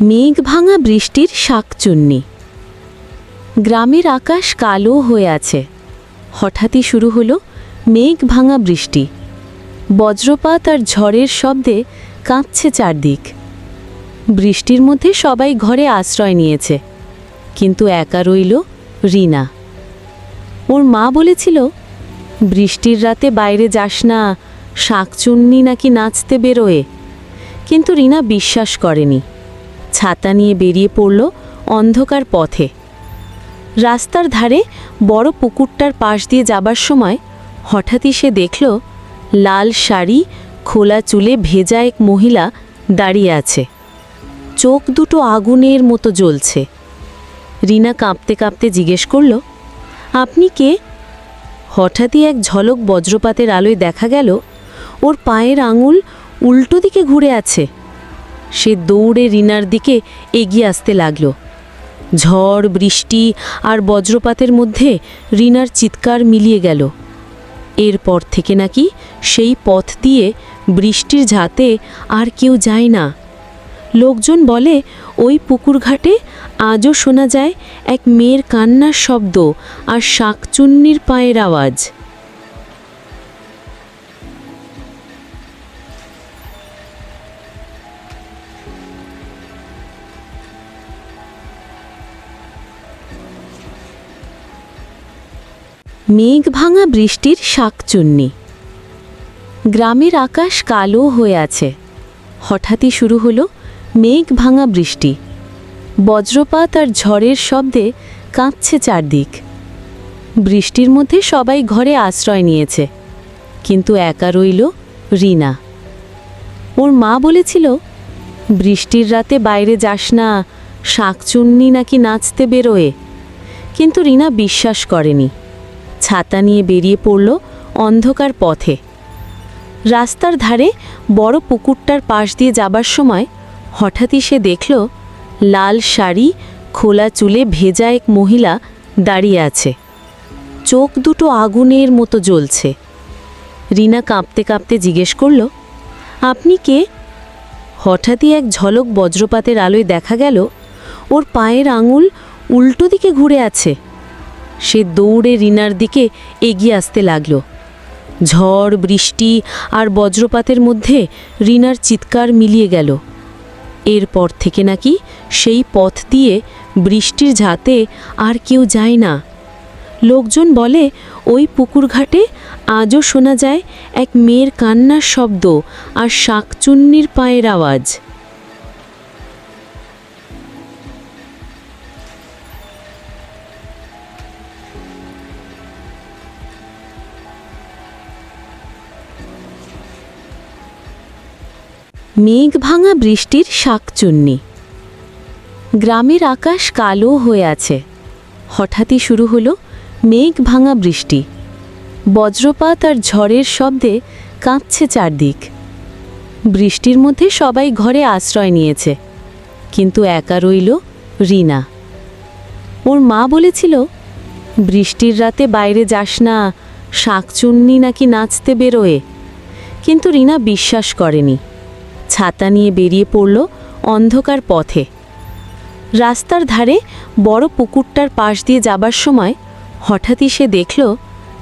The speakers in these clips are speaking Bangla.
মেঘ ভাঙা বৃষ্টির শাকচুন্নি। গ্রামের আকাশ কালো হয়ে আছে। হঠাৎই শুরু হলো মেঘ ভাঙা বৃষ্টি। বজ্রপাত আর ঝড়ের শব্দে কাঁপছে চারদিক। বৃষ্টির মধ্যে সবাই ঘরে আশ্রয় নিয়েছে, কিন্তু একা রইল রিনা। ওর মা বলেছিল, বৃষ্টির রাতে বাইরে যাস না, শাকচুন্নি নাকি নাচতে বেরোয়। কিন্তু রিনা বিশ্বাস করেনি। ছাতা নিয়ে বেরিয়ে পড়ল অন্ধকার পথে। রাস্তার ধারে বড় পুকুরটার পাশ দিয়ে যাবার সময় হঠাৎই সে দেখল, লাল শাড়ি, খোলা চুলে ভেজা এক মহিলা দাঁড়িয়ে আছে। চোখ দুটো আগুনের মতো জ্বলছে। রিনা কাঁপতে কাঁপতে জিজ্ঞেস করল, আপনি কে? হঠাৎই এক ঝলক বজ্রপাতের আলোয় দেখা গেল, ওর পায়ের আঙুল উল্টো দিকে ঘুরে আছে। সে দৌড়ে রিনার দিকে এগিয়ে আসতে লাগল। ঝড়, বৃষ্টি আর বজ্রপাতের মধ্যে রিনার চিৎকার মিলিয়ে গেল। এরপর থেকে নাকি সেই পথ দিয়ে বৃষ্টির ঝাঁতে আর কেউ যায় না। লোকজন বলে, ওই পুকুর ঘাটে আজও শোনা যায় এক মেয়ের কান্নার শব্দ আর শাকচুন্নির পায়ের আওয়াজ। মেঘ ভাঙা বৃষ্টির শাকচুন্নি। গ্রামের আকাশ কালো হয়ে আছে। হঠাৎই শুরু হলো মেঘ ভাঙা বৃষ্টি। বজ্রপাত আর ঝড়ের শব্দে কাঁপছে চারদিক। বৃষ্টির মধ্যে সবাই ঘরে আশ্রয় নিয়েছে, কিন্তু একা রইল রিনা। ওর মা বলেছিল, বৃষ্টির রাতে বাইরে যাস না, শাকচুন্নি নাকি নাচতে বেরোয়। কিন্তু রিনা বিশ্বাস করেনি। ছাতা নিয়ে বেরিয়ে পড়ল অন্ধকার পথে। রাস্তার ধারে বড় পুকুরটার পাশ দিয়ে যাবার সময় হঠাৎই সে দেখল, লাল শাড়ি, খোলা চুলে ভেজা এক মহিলা দাঁড়িয়ে আছে। চোখ দুটো আগুনের মতো জ্বলছে। রিনা কাঁপতে কাঁপতে জিজ্ঞেস করল, আপনি কে? হঠাৎই এক ঝলক বজ্রপাতের আলোয় দেখা গেল, ওর পায়ের আঙুল উল্টো দিকে ঘুরে আছে। সে দৌড়ে রিনার দিকে এগিয়ে আসতে লাগল। ঝড়, বৃষ্টি আর বজ্রপাতের মধ্যে রিনার চিৎকার মিলিয়ে গেল। এরপর থেকে নাকি সেই পথ দিয়ে বৃষ্টির ঝাঁতে আর কেউ যায় না। লোকজন বলে, ওই পুকুর ঘাটে আজও শোনা যায় এক মেয়ের কান্নার শব্দ আর শাকচুন্নির পায়ের আওয়াজ। মেঘ ভাঙা বৃষ্টির শাকচুন্নি। গ্রামের আকাশ কালো হয়ে আছে। হঠাৎই শুরু হলো মেঘ ভাঙা বৃষ্টি। বজ্রপাত আর ঝড়ের শব্দে কাঁপছে চারদিক। বৃষ্টির মধ্যে সবাই ঘরে আশ্রয় নিয়েছে, কিন্তু একা রইল রিনা। ওর মা বলেছিল, বৃষ্টির রাতে বাইরে যাস না, শাকচুন্নি নাকি নাচতে বেরোয়। কিন্তু রিনা বিশ্বাস করেনি। ছাতা নিয়ে বেরিয়ে পড়ল অন্ধকার পথে। রাস্তার ধারে বড় পুকুরটার পাশ দিয়ে যাবার সময় হঠাৎই সে দেখল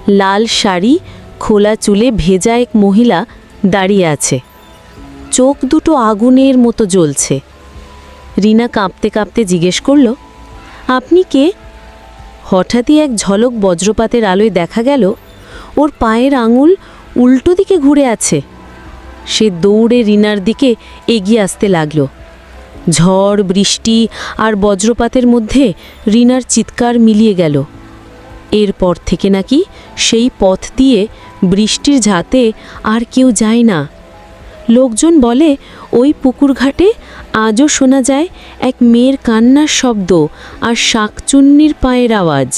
লাল শাড়ি, খোলা চুলে ভেজা এক মহিলা দাঁড়িয়ে আছে। চোখ দুটো আগুনের মতো জ্বলছে। রিনা কাঁপতে কাঁপতে জিজ্ঞেস করল, আপনি কে? হঠাৎই এক ঝলক বজ্রপাতের আলোয় দেখা গেল, ওর পায়ের আঙুল উল্টো দিকে ঘুরে আছে। সে দৌড়ে রিনার দিকে এগিয়ে আসতে লাগল। ঝড়, বৃষ্টি আর বজ্রপাতের মধ্যে রিনার চিৎকার মিলিয়ে গেল। এরপর থেকে নাকি সেই পথ দিয়ে বৃষ্টির ঝাঁতে আর কেউ যায় না। লোকজন বলে, ওই পুকুর ঘাটে আজও শোনা যায় এক মেয়ের কান্নার শব্দ আর শাকচুন্নির পায়ের আওয়াজ।